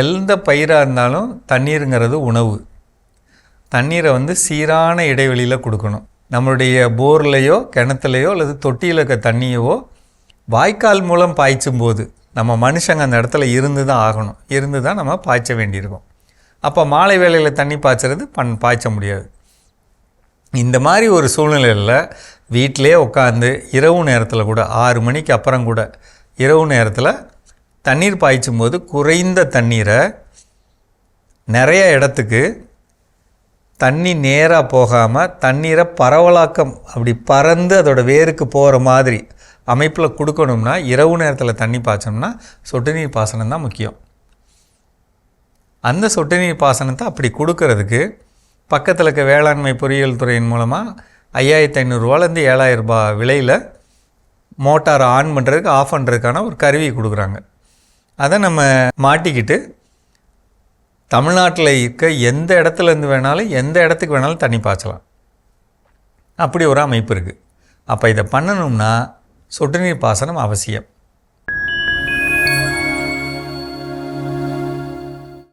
எந்த பயிராக இருந்தாலும் தண்ணீருங்கிறது உணவு. தண்ணீரை வந்து சீரான இடைவெளியில் கொடுக்கணும். நம்மளுடைய போர்லேயோ கிணத்துலையோ அல்லது தொட்டியில் இருக்க தண்ணியவோ வாய்க்கால் மூலம் பாய்ச்சும் போது நம்ம மனுஷங்க அந்த இடத்துல இருந்து தான் ஆகணும். இருந்து தான் நம்ம பாய்ச்ச வேண்டியிருக்கும். அப்போ மாலை வேளையில் தண்ணி பாய்ச்சறது பண் பாய்ச்ச முடியாது. இந்த மாதிரி ஒரு சூழ்நிலையில் வீட்டிலே உட்காந்து இரவு நேரத்தில் கூட ஆறு மணிக்கு அப்புறம் கூட இரவு நேரத்தில் தண்ணீர் பாய்ச்சும் போது குறைந்த தண்ணீரை நிறைய இடத்துக்கு தண்ணி நேராக போகாமல் தண்ணீரை பரவலாக்கம் அப்படி பறந்து அதோட வேருக்கு போகிற மாதிரி அமைப்பில் கொடுக்கணும்னா இரவு நேரத்தில் தண்ணி பாய்ச்சோம்னா சொட்டு நீர் பாசனம் தான் முக்கியம். அந்த சொட்டு நீர் பாசனத்தை அப்படி கொடுக்கறதுக்கு பக்கத்தில் இருக்க வேளாண்மை பொறியியல் துறையின் மூலமாக ஐயாயிரத்தி ஐநூறுரூவாலேருந்து ஏழாயிரம் ரூபாய் விலையில் மோட்டாரை ஆன் பண்ணுறதுக்கு ஆஃப் பண்ணுறதுக்கான ஒரு கருவி கொடுக்குறாங்க. அதை நம்ம மாட்டிக்கிட்டு தமிழ்நாட்டில் இருக்க எந்த இடத்துல இருந்து வேணாலும் எந்த இடத்துக்கு வேணாலும் தண்ணி பாய்ச்சலாம். அப்படி ஒரு அமைப்பு இருக்குது அப்போ இதை பண்ணணும்னா சொட்டு நீர் பாசனம் அவசியம்.